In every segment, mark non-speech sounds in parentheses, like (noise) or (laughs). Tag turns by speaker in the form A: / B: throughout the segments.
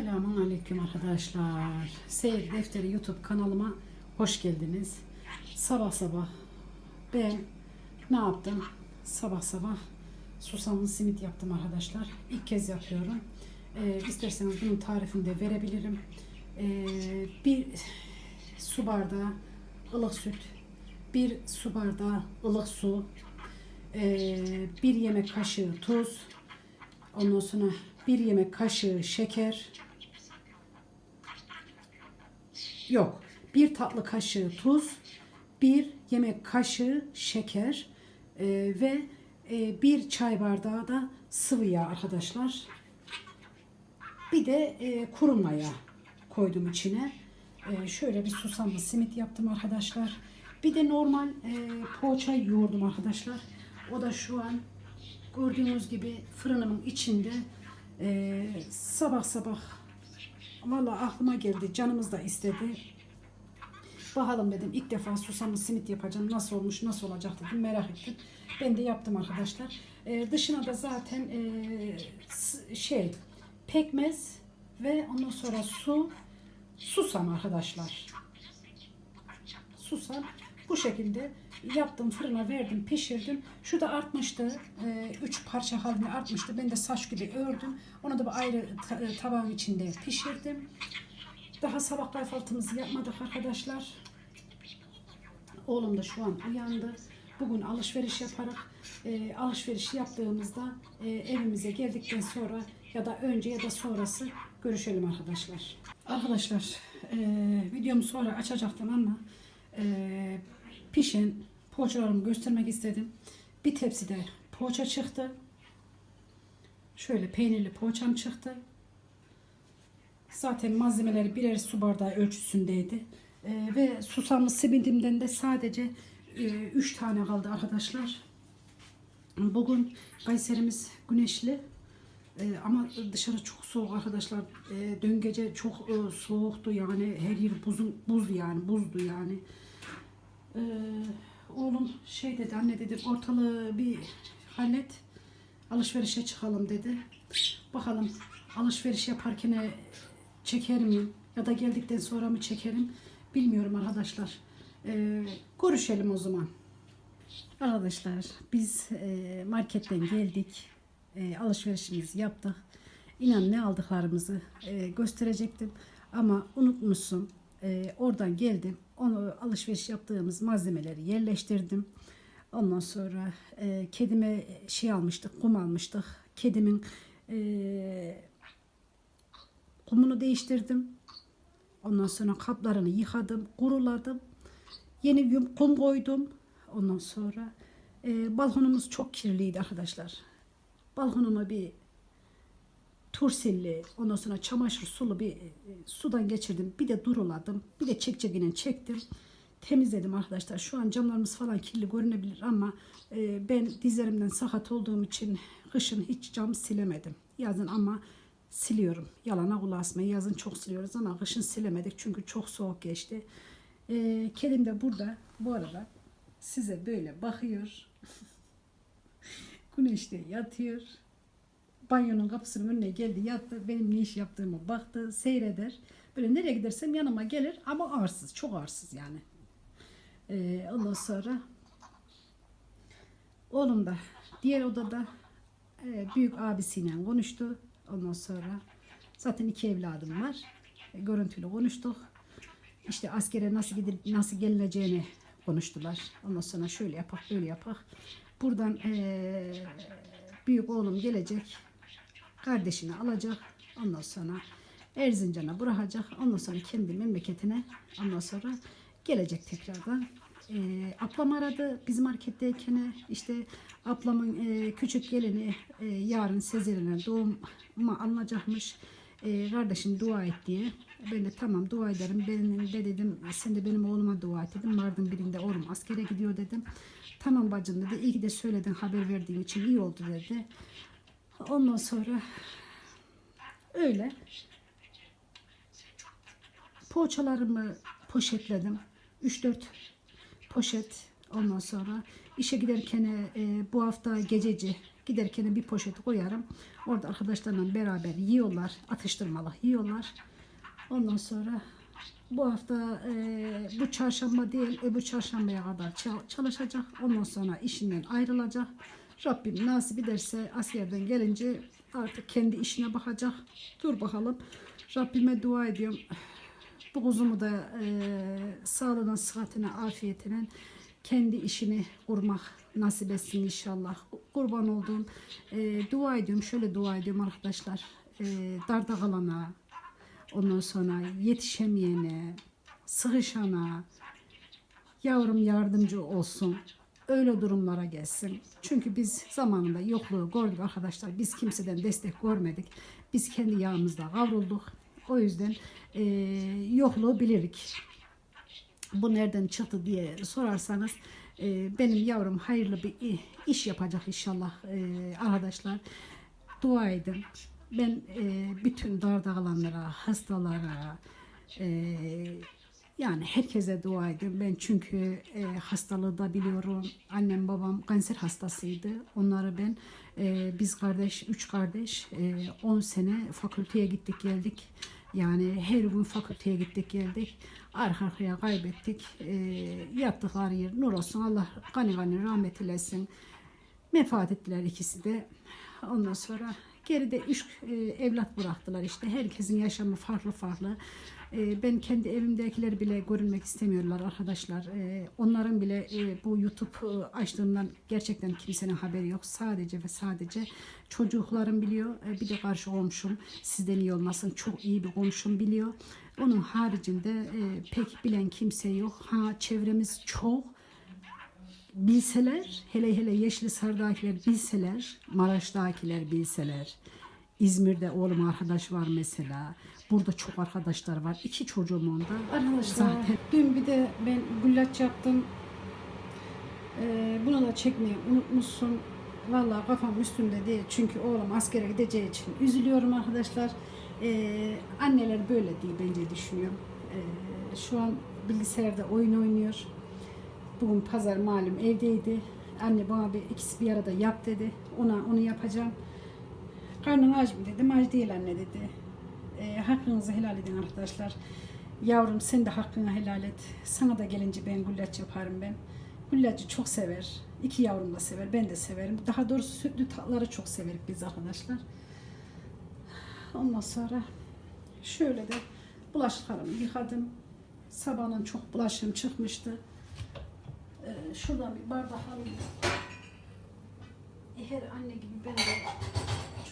A: Selamun Aleyküm arkadaşlar. Seyir Defteri YouTube kanalıma hoş geldiniz. Sabah sabah ben ne yaptım? Sabah sabah susamlı simit yaptım arkadaşlar. İlk kez yapıyorum. Ee, isterseniz bunun tarifini de verebilirim. Ee, bir su bardağı ılık süt, bir su bardağı ılık su, ee, bir yemek kaşığı tuz, Ondan sonra bir yemek kaşığı şeker. Yok. Bir tatlı kaşığı tuz. Bir yemek kaşığı şeker. e, ve e, bir çay bardağı da sıvı yağ arkadaşlar. Bir de e, kuru maya koydum içine. E, şöyle bir susamlı simit yaptım arkadaşlar. Bir de normal e, poğaça yoğurdum arkadaşlar. O da şu an gördüğünüz gibi fırınımın içinde e, sabah sabah valla aklıma geldi canımız da istedi. Bakalım dedim ilk defa susamlı simit yapacağım nasıl olmuş nasıl olacak dedim merak ettim. Ben de yaptım arkadaşlar. E, dışına da zaten e, şey pekmez ve ondan sonra su susam arkadaşlar. Susam bu şekilde yaptım fırına verdim pişirdim. Şu da artmıştı Ee, üç parça halinde artmıştı. Ben de saç gibi ördüm. Onu da ayrı e, tabağın içinde pişirdim. Daha sabah kahvaltımızı yapmadık arkadaşlar. Oğlum da şu an uyandı. Bugün alışveriş yaparak e, alışveriş yaptığımızda e, evimize geldikten sonra ya da önce ya da sonrası görüşelim arkadaşlar. Arkadaşlar e, videomu sonra açacaktım ama e, pişen poğaçalarımı göstermek istedim. Bir tepside poğaça çıktı. Şöyle peynirli poğaçam çıktı. Zaten malzemeleri birer su bardağı ölçüsündeydi. E, ve susamlı simidimden de sadece 3 tane kaldı arkadaşlar. Bugün Kayserimiz güneşli. Ee, ama dışarı çok soğuk arkadaşlar. Ee, dün gece çok e, soğuktu yani her yer buzun buz yani buzdu yani. Ee, oğlum şey dedi anne dedi ortalığı bir hallet alışverişe çıkalım dedi. Bakalım alışveriş yaparken çeker miyim ya da geldikten sonra mı çekerim bilmiyorum arkadaşlar. Ee, görüşelim o zaman. Arkadaşlar biz e, marketten geldik. E, alışverişimizi yaptık. İnan ne aldıklarımızı e, gösterecektim. Ama unutmuşsun. E, oradan geldim. Onu alışveriş yaptığımız malzemeleri yerleştirdim. Ondan sonra e, kedime şey almıştık, kum almıştık. Kedimin e, kumunu değiştirdim. Ondan sonra kaplarını yıkadım, kuruladım. Yeni kum koydum. Ondan sonra e, balkonumuz çok kirliydi arkadaşlar. Balkonuma bir tursilli, ondan sonra çamaşır sulu bir e, sudan geçirdim. Bir de duruladım. Bir de çekçekine çektim. Temizledim arkadaşlar. Şu an camlarımız falan kirli görünebilir ama e, ben dizlerimden sakat olduğum için kışın hiç cam silemedim. Yazın ama siliyorum. Yalana kulağı yazın çok siliyoruz ama kışın silemedik çünkü çok soğuk geçti. E, kedim de burada bu arada size böyle bakıyor. (laughs) Güneşte yatıyor. Banyonun kapısının önüne geldi yattı. Benim ne iş yaptığımı baktı. Seyreder. Böyle nereye gidersem yanıma gelir ama arsız. Çok arsız yani. Ee, ondan sonra oğlum da diğer odada e, büyük abisiyle konuştu. Ondan sonra zaten iki evladım var. E, görüntülü konuştuk. İşte askere nasıl gidip nasıl gelineceğini konuştular. Ondan sonra şöyle yapak böyle yapak. Buradan eee, büyük oğlum gelecek. Kardeşini alacak. Ondan sonra Erzincan'a bırakacak. Ondan sonra kendi memleketine ondan sonra gelecek tekrardan. Eee ablam aradı biz marketteyken işte ablamın eee, küçük gelini eee, yarın Sezer'ine doğuma alınacakmış. Eee, kardeşim dua et diye. Ben de tamam dua ederim. Ben de dedim sen de benim oğluma dua et dedim. Mardin birinde oğlum askere gidiyor dedim. Tamam bacım dedi. İyi ki de söyledin haber verdiğin için iyi oldu dedi. Ondan sonra öyle poğaçalarımı poşetledim. 3-4 poşet Ondan sonra işe giderken e, bu hafta gececi giderken bir poşet koyarım. Orada arkadaşlarla beraber yiyorlar. Atıştırmalık yiyorlar. Ondan sonra bu hafta e, bu çarşamba değil öbür çarşambaya kadar ça- çalışacak. Ondan sonra işinden ayrılacak. Rabbim nasip ederse askerden gelince artık kendi işine bakacak. Dur bakalım. Rabbime dua ediyorum. Bu kuzumu da e, sağlığına, sıhhatine, afiyetine kendi işini kurmak nasip etsin inşallah. Kurban olduğum e, dua ediyorum. Şöyle dua ediyorum arkadaşlar. E, darda ondan sonra yetişemeyene, sıkışana, yavrum yardımcı olsun. Öyle durumlara gelsin. Çünkü biz zamanında yokluğu gördük arkadaşlar. Biz kimseden destek görmedik. Biz kendi yağımızda kavrulduk. O yüzden e, yokluğu bilirik. Bu nereden çıktı diye sorarsanız e, benim yavrum hayırlı bir iş yapacak inşallah e, arkadaşlar. Dua edin. Ben e, bütün darda kalanlara, hastalara, e, yani herkese dua ediyorum. Ben çünkü e, hastalığı da biliyorum. Annem babam kanser hastasıydı. Onları ben e, biz kardeş, üç kardeş e, 10 sene fakülteye gittik geldik. Yani her gün fakülteye gittik geldik. Arka arkaya kaybettik. E, yattıkları yer nur olsun. Allah gani gani rahmet eylesin. Vefat ettiler ikisi de. Ondan sonra geride üç e, evlat bıraktılar işte. Herkesin yaşamı farklı farklı. E, ben kendi evimdekileri bile görünmek istemiyorlar arkadaşlar. E, onların bile e, bu YouTube e, açtığından gerçekten kimsenin haberi yok. Sadece ve sadece çocuklarım biliyor. E, bir de karşı komşum sizden iyi olmasın. Çok iyi bir komşum biliyor. Onun haricinde e, pek bilen kimse yok. Ha çevremiz çok bilseler, hele hele Yeşili Sarı'dakiler bilseler, Maraş'takiler bilseler, İzmir'de oğlum arkadaş var mesela. Burada çok arkadaşlar var. İki çocuğum onda.
B: Arkadaşlar
A: Zaten
B: dün bir de ben güllaç yaptım. Ee, bunu da çekmeyi unutmuşsun. Vallahi kafam üstünde değil. Çünkü oğlum askere gideceği için üzülüyorum arkadaşlar. Ee, anneler böyle değil bence düşünüyorum. Ee, şu an bilgisayarda oyun oynuyor. Bugün pazar malum evdeydi. Anne bana bir ikisi bir arada yap dedi. Ona onu yapacağım. Karnın aç mı dedim. Aç değil anne dedi. E, hakkınızı helal edin arkadaşlar. Yavrum sen de hakkını helal et. Sana da gelince ben güllaç yaparım ben. Güllacı çok sever. İki yavrum da sever. Ben de severim. Daha doğrusu sütlü tatları çok severiz biz arkadaşlar. Ondan sonra şöyle de bulaşıklarımı yıkadım. Sabahın çok bulaşığım çıkmıştı. Ee, şuradan bir bardak alayım. Her anne gibi ben de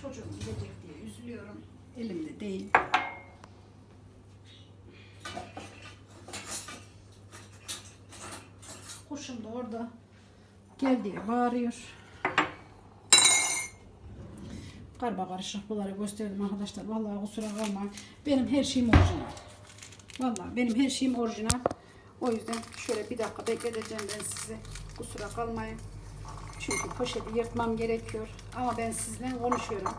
B: çocuğum gidecek diye üzülüyorum. Elimde değil. Kuşum da orada gel diye bağırıyor. Karba karışık bunları gösterdim arkadaşlar. Vallahi kusura kalmayın. Benim her şeyim orijinal. Vallahi benim her şeyim orijinal. O yüzden şöyle bir dakika bekleteceğim ben sizi. Kusura kalmayın. Çünkü poşeti yırtmam gerekiyor. Ama ben sizinle konuşuyorum.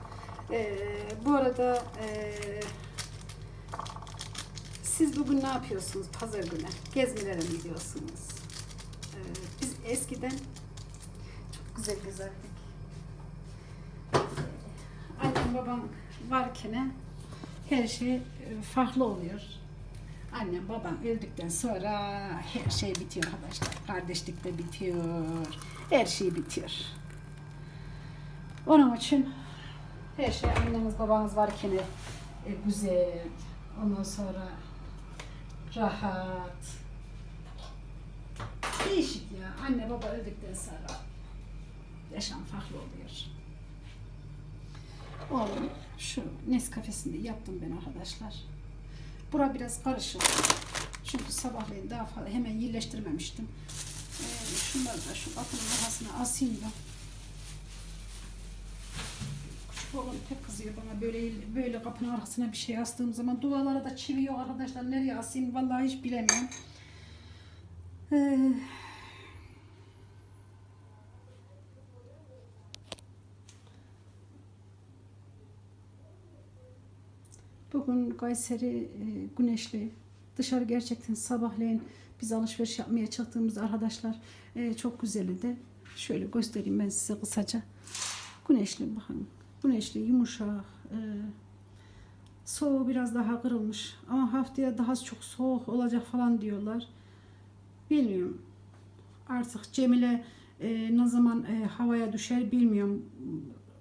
B: Ee, bu arada ee, siz bugün ne yapıyorsunuz pazar günü? Gezmelere mi gidiyorsunuz? Ee, biz eskiden çok güzel gezerdik. Annem babam varken her şey e, farklı oluyor. Annem babam öldükten sonra her şey bitiyor arkadaşlar. Kardeşlik de bitiyor. Her şey bitiyor. Onun için her şey anneniz babanız varken e, güzel. Ondan sonra rahat. Değişik ya. Anne baba öldükten sonra yaşam farklı oluyor. Oğlum şu Nescafe'sini de yaptım ben arkadaşlar. Bura biraz karışık. Çünkü sabahleyin daha fazla hemen iyileştirmemiştim. Ee, şunları da şu kapının arasına asayım da. Küçük oğlum pek kızıyor bana böyle böyle kapının arkasına bir şey astığım zaman duvarlara da çivi yok arkadaşlar. Nereye asayım vallahi hiç bilemiyorum. Ee, Bugün Kayseri e, güneşli Dışarı gerçekten sabahleyin biz alışveriş yapmaya çıktığımız arkadaşlar e, çok güzeldi. Şöyle göstereyim ben size kısaca. Güneşli bakın. Güneşli, yumuşak. E, soğuğu biraz daha kırılmış. Ama haftaya daha çok soğuk olacak falan diyorlar. Bilmiyorum. Artık Cemile ne zaman havaya düşer bilmiyorum.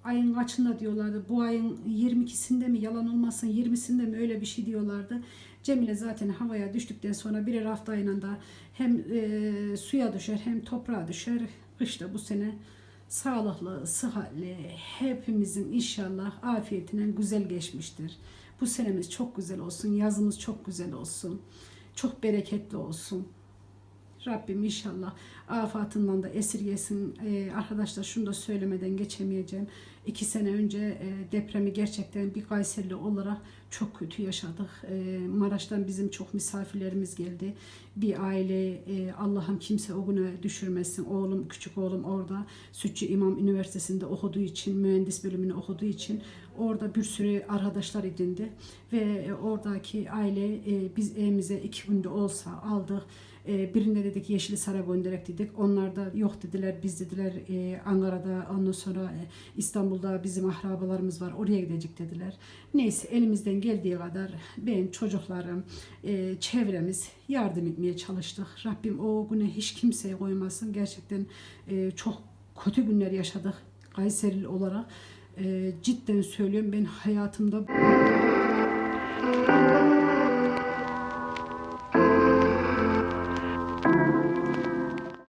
B: Ayın kaçında diyorlardı. Bu ayın 22'sinde mi yalan olmasın 20'sinde mi öyle bir şey diyorlardı. Cemile zaten havaya düştükten sonra birer haftayla da hem e, suya düşer hem toprağa düşer. Kışta bu sene sağlıklı, sıhhatli, hepimizin inşallah afiyetine güzel geçmiştir. Bu senemiz çok güzel olsun, yazımız çok güzel olsun, çok bereketli olsun. Rabbim inşallah afatından da esirgesin. Ee, arkadaşlar şunu da söylemeden geçemeyeceğim. İki sene önce e, depremi gerçekten bir Kayserili olarak çok kötü yaşadık. Ee, Maraş'tan bizim çok misafirlerimiz geldi. Bir aile e, Allah'ım kimse o güne düşürmesin. Oğlum, küçük oğlum orada Sütçü İmam Üniversitesi'nde okuduğu için, mühendis bölümünü okuduğu için orada bir sürü arkadaşlar edindi. Ve e, oradaki aile e, biz evimize iki günde olsa aldık. E, dedik Yeşilisar'a gönderek dedik. Onlar da yok dediler. Biz dediler e, Ankara'da ondan sonra İstanbul'da bizim ahrabalarımız var. Oraya gidecek dediler. Neyse geldiği kadar ben çocuklarım, e, çevremiz yardım etmeye çalıştık. Rabbim o güne hiç kimseye koymasın. Gerçekten e, çok kötü günler yaşadık Kayserili olarak. E, cidden söylüyorum ben hayatımda